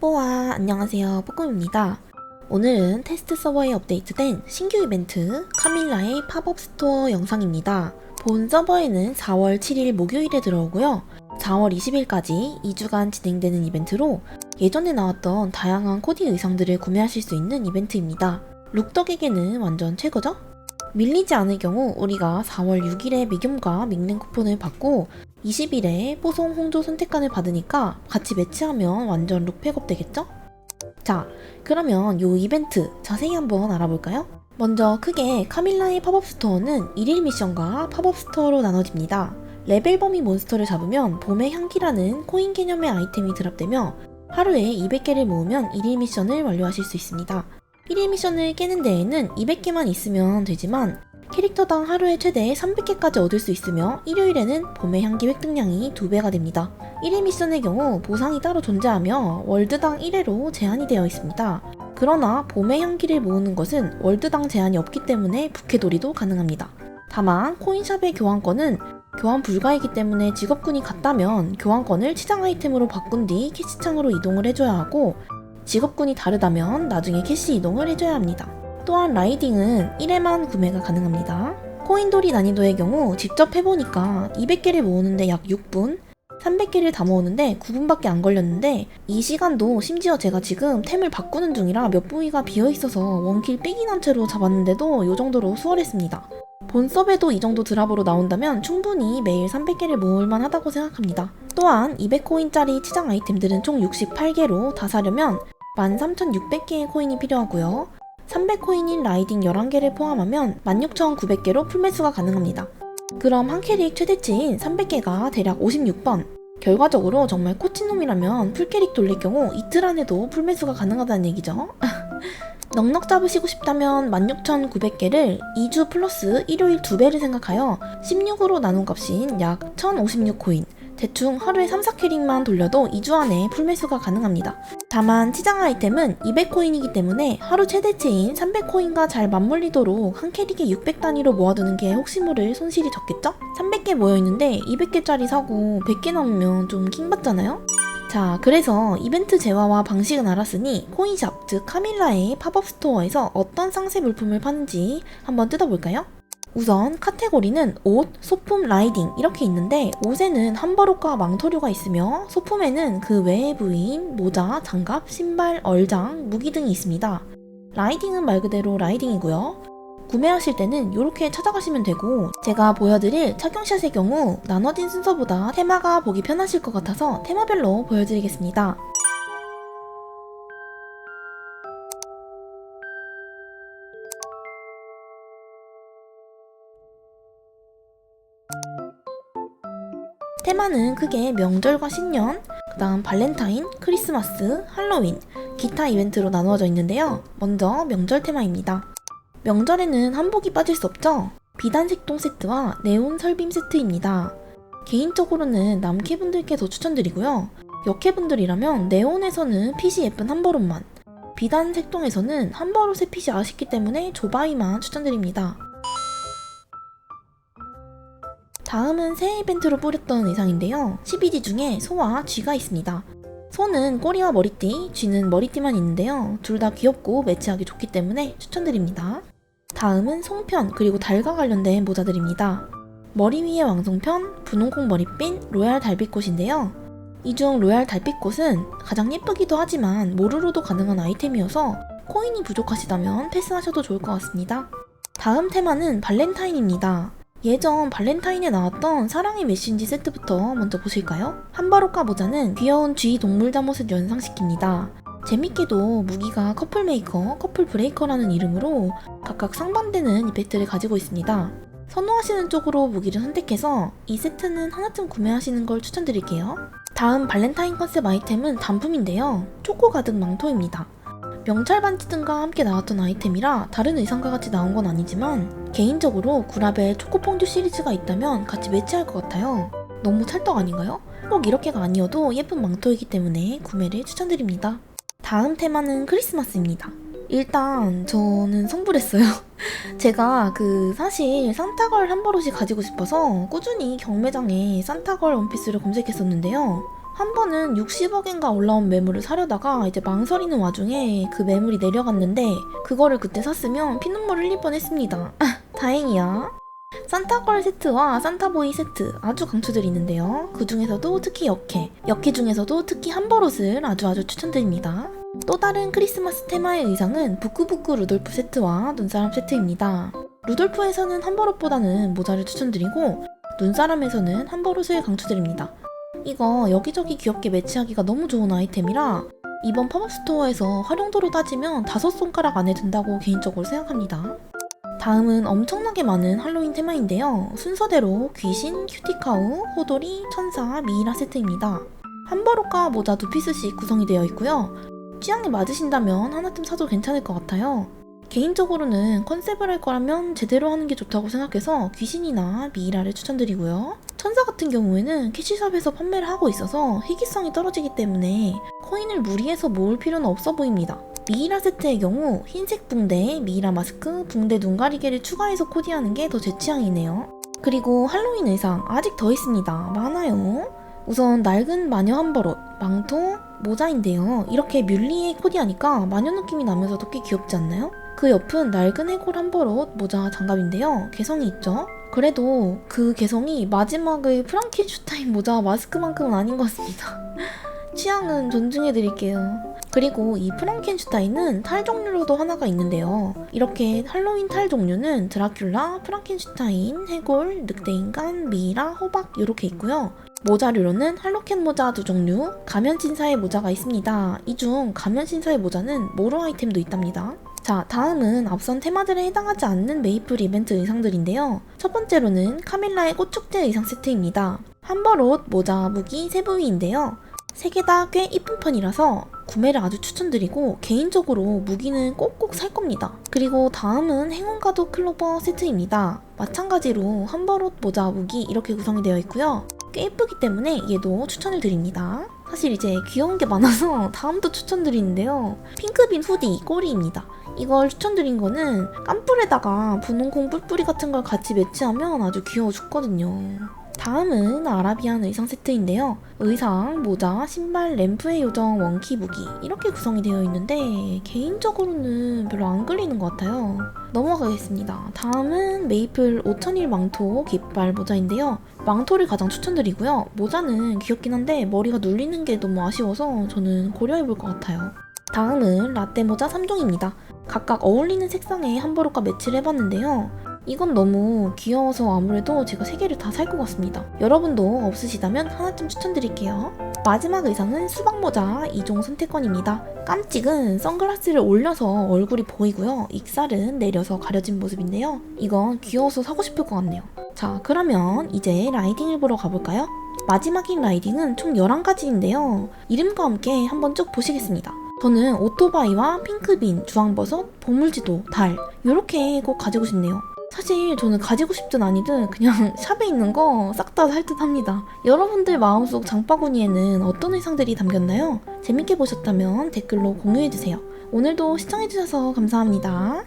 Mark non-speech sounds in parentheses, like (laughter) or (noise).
뽀와 안녕하세요. 뽀꼼입니다. 오늘은 테스트 서버에 업데이트된 신규 이벤트 카밀라의 팝업 스토어 영상입니다. 본 서버에는 4월 7일 목요일에 들어오고요. 4월 20일까지 2주간 진행되는 이벤트로 예전에 나왔던 다양한 코디 의상들을 구매하실 수 있는 이벤트입니다. 룩덕에게는 완전 최고죠? 밀리지 않을 경우 우리가 4월 6일에 미겸과 밍랭 쿠폰을 받고 20일에 뽀송 홍조 선택관을 받으니까 같이 매치하면 완전 룩팩업 되겠죠? 자, 그러면 요 이벤트 자세히 한번 알아볼까요? 먼저 크게 카밀라의 팝업 스토어는 1일 미션과 팝업 스토어로 나눠집니다. 레벨 범위 몬스터를 잡으면 봄의 향기라는 코인 개념의 아이템이 드랍되며 하루에 200개를 모으면 1일 미션을 완료하실 수 있습니다. 1일 미션을 깨는 데에는 200개만 있으면 되지만 캐릭터당 하루에 최대 300개까지 얻을 수 있으며 일요일에는 봄의 향기 획득량이 2배가 됩니다. 1회 미션의 경우 보상이 따로 존재하며 월드당 1회로 제한이 되어 있습니다. 그러나 봄의 향기를 모으는 것은 월드당 제한이 없기 때문에 부캐돌이도 가능합니다. 다만 코인샵의 교환권은 교환 불가이기 때문에 직업군이 같다면 교환권을 치장 아이템으로 바꾼 뒤 캐시창으로 이동을 해줘야 하고 직업군이 다르다면 나중에 캐시 이동을 해줘야 합니다. 또한 라이딩은 1회만 구매가 가능합니다. 코인돌이 난이도의 경우 직접 해보니까 200개를 모으는데 약 6분, 300개를 다 모으는데 9분밖에 안 걸렸는데 이 시간도 심지어 제가 지금 템을 바꾸는 중이라 몇 부위가 비어있어서 원킬 빼기 난 채로 잡았는데도 이 정도로 수월했습니다. 본섭에도 이 정도 드랍으로 나온다면 충분히 매일 300개를 모을만 하다고 생각합니다. 또한 200코인짜리 치장 아이템들은 총 68개로 다 사려면 13,600개의 코인이 필요하고요. 300코인인 라이딩 11개를 포함하면 16,900개로 풀매수가 가능합니다. 그럼 한 캐릭 최대치인 300개가 대략 56번. 결과적으로 정말 코치놈이라면 풀캐릭 돌릴 경우 이틀 안에도 풀매수가 가능하다는 얘기죠. (laughs) 넉넉 잡으시고 싶다면 16,900개를 2주 플러스 일요일 2배를 생각하여 16으로 나눈 값인 약 1,056코인. 대충 하루에 3, 4캐릭만 돌려도 2주 안에 풀매수가 가능합니다. 다만 치장 아이템은 200코인이기 때문에 하루 최대치인 300코인과 잘 맞물리도록 한 캐릭에 600 단위로 모아두는 게 혹시 모를 손실이 적겠죠? 300개 모여있는데 200개짜리 사고 100개 남으면 좀 킹받잖아요? 자, 그래서 이벤트 재화와 방식은 알았으니 코인샵, 즉 카밀라의 팝업 스토어에서 어떤 상세 물품을 파는지 한번 뜯어볼까요? 우선 카테고리는 옷, 소품, 라이딩 이렇게 있는데 옷에는 함버로과 망토류가 있으며 소품에는 그 외의 부위인 모자, 장갑, 신발, 얼장, 무기 등이 있습니다. 라이딩은 말 그대로 라이딩이고요. 구매하실 때는 이렇게 찾아가시면 되고 제가 보여드릴 착용샷의 경우 나눠진 순서보다 테마가 보기 편하실 것 같아서 테마별로 보여드리겠습니다. 테마는 크게 명절과 신년, 그 다음 발렌타인, 크리스마스, 할로윈, 기타 이벤트로 나누어져 있는데요. 먼저 명절 테마입니다. 명절에는 한복이 빠질 수 없죠? 비단 색동 세트와 네온 설빔 세트입니다. 개인적으로는 남캐분들께 더 추천드리고요. 여캐분들이라면 네온에서는 핏이 예쁜 한버릇만, 비단 색동에서는 한버릇의 핏이 아쉽기 때문에 조바이만 추천드립니다. 다음은 새 이벤트로 뿌렸던 의상인데요. 12지 중에 소와 쥐가 있습니다. 소는 꼬리와 머리띠, 쥐는 머리띠만 있는데요. 둘 다 귀엽고 매치하기 좋기 때문에 추천드립니다. 다음은 송편 그리고 달과 관련된 모자들입니다. 머리 위에 왕송편, 분홍콩 머리핀, 로얄 달빛꽃인데요. 이 중 로얄 달빛꽃은 가장 예쁘기도 하지만 모르로도 가능한 아이템이어서 코인이 부족하시다면 패스하셔도 좋을 것 같습니다. 다음 테마는 발렌타인입니다. 예전 발렌타인에 나왔던 사랑의 메신지 세트부터 먼저 보실까요? 한바로카 모자는 귀여운 쥐 동물 잠옷을 연상시킵니다. 재밌게도 무기가 커플 메이커, 커플 브레이커라는 이름으로 각각 상반되는 이펙트를 가지고 있습니다. 선호하시는 쪽으로 무기를 선택해서 이 세트는 하나쯤 구매하시는 걸 추천드릴게요. 다음 발렌타인 컨셉 아이템은 단품인데요. 초코 가득 망토입니다. 명찰 반지 등과 함께 나왔던 아이템이라 다른 의상과 같이 나온 건 아니지만 개인적으로 구라벨 초코퐁듀 시리즈가 있다면 같이 매치할 것 같아요. 너무 찰떡 아닌가요? 꼭 이렇게가 아니어도 예쁜 망토이기 때문에 구매를 추천드립니다. 다음 테마는 크리스마스입니다. 일단 저는 성불했어요. (laughs) 제가 그 사실 산타걸 한 버릇이 가지고 싶어서 꾸준히 경매장에 산타걸 원피스를 검색했었는데요. 한 번은 60억인가 올라온 매물을 사려다가 이제 망설이는 와중에 그 매물이 내려갔는데 그거를 그때 샀으면 피눈물 흘릴 뻔했습니다. 다행이야. 산타걸 세트와 산타보이 세트 아주 강추들이 있는데요. 그 중에서도 특히 역해, 역해 중에서도 특히 한버롯을 아주 아주 추천드립니다. 또 다른 크리스마스 테마의 의상은 부끄부끄 루돌프 세트와 눈사람 세트입니다. 루돌프에서는 한버롯보다는 모자를 추천드리고 눈사람에서는 한버롯을 강추드립니다. 이거 여기저기 귀엽게 매치하기가 너무 좋은 아이템이라 이번 팝업 스토어에서 활용도로 따지면 다섯 손가락 안에 든다고 개인적으로 생각합니다. 다음은 엄청나게 많은 할로윈 테마인데요. 순서대로 귀신, 큐티카우, 호돌이, 천사, 미이라 세트입니다. 한버릇과 모자 두 피스씩 구성이 되어 있고요. 취향에 맞으신다면 하나쯤 사도 괜찮을 것 같아요. 개인적으로는 컨셉을 할 거라면 제대로 하는 게 좋다고 생각해서 귀신이나 미이라를 추천드리고요. 천사 같은 경우에는 캐시샵에서 판매를 하고 있어서 희귀성이 떨어지기 때문에 코인을 무리해서 모을 필요는 없어 보입니다. 미이라 세트의 경우 흰색 붕대에 미이라 마스크, 붕대 눈 가리개를 추가해서 코디하는 게 더 제 취향이네요. 그리고 할로윈 의상 아직 더 있습니다. 많아요. 우선 낡은 마녀 한버릇, 망토, 모자인데요. 이렇게 뮬리에 코디하니까 마녀 느낌이 나면서도 꽤 귀엽지 않나요? 그 옆은 낡은 해골 한버릇, 모자, 장갑인데요. 개성이 있죠? 그래도 그 개성이 마지막의 프랑켄슈타인 모자 마스크만큼은 아닌 것 같습니다. (laughs) 취향은 존중해드릴게요. 그리고 이 프랑켄슈타인은 탈 종류로도 하나가 있는데요. 이렇게 할로윈 탈 종류는 드라큘라, 프랑켄슈타인, 해골, 늑대인간, 미이라, 호박 이렇게 있고요. 모자류로는 할로캔 모자 두 종류, 가면 신사의 모자가 있습니다. 이 중 가면 신사의 모자는 모로 아이템도 있답니다. 자, 다음은 앞선 테마들에 해당하지 않는 메이플 이벤트 의상들인데요. 첫 번째로는 카밀라의 꽃축제 의상 세트입니다. 한벌옷, 모자, 무기, 세부위인데요. 세 개 다 꽤 이쁜 편이라서 구매를 아주 추천드리고 개인적으로 무기는 꼭꼭 살 겁니다. 그리고 다음은 행운가도 클로버 세트입니다. 마찬가지로 한벌옷, 모자, 무기 이렇게 구성이 되어 있고요. 꽤 예쁘기 때문에 얘도 추천을 드립니다. 사실 이제 귀여운 게 많아서 (laughs) 다음도 추천드리는데요. 핑크빈 후디 꼬리입니다. 이걸 추천드린 거는 깜뿔에다가 분홍콩 뿔뿔이 같은 걸 같이 매치하면 아주 귀여워 죽거든요. 다음은 아라비안 의상 세트인데요. 의상, 모자, 신발, 램프의 요정, 원키 무기 이렇게 구성이 되어 있는데 개인적으로는 별로 안 끌리는 것 같아요. 넘어가겠습니다. 다음은 메이플 5001 망토 깃발 모자인데요. 망토를 가장 추천드리고요. 모자는 귀엽긴 한데 머리가 눌리는 게 너무 아쉬워서 저는 고려해볼 것 같아요. 다음은 라떼 모자 3종입니다. 각각 어울리는 색상의 한버릇과 매치를 해봤는데요. 이건 너무 귀여워서 아무래도 제가 세 개를 다 살 것 같습니다. 여러분도 없으시다면 하나쯤 추천드릴게요. 마지막 의상은 수박모자 2종 선택권입니다. 깜찍은 선글라스를 올려서 얼굴이 보이고요. 익살은 내려서 가려진 모습인데요. 이건 귀여워서 사고 싶을 것 같네요. 자, 그러면 이제 라이딩을 보러 가볼까요? 마지막인 라이딩은 총 11가지인데요. 이름과 함께 한번 쭉 보시겠습니다. 저는 오토바이와 핑크빈, 주황버섯, 보물지도, 달 이렇게 꼭 가지고 싶네요. 사실 저는 가지고 싶든 아니든 그냥 (laughs) 샵에 있는 거 싹 다 살 듯 합니다. 여러분들 마음속 장바구니에는 어떤 의상들이 담겼나요? 재밌게 보셨다면 댓글로 공유해주세요. 오늘도 시청해주셔서 감사합니다.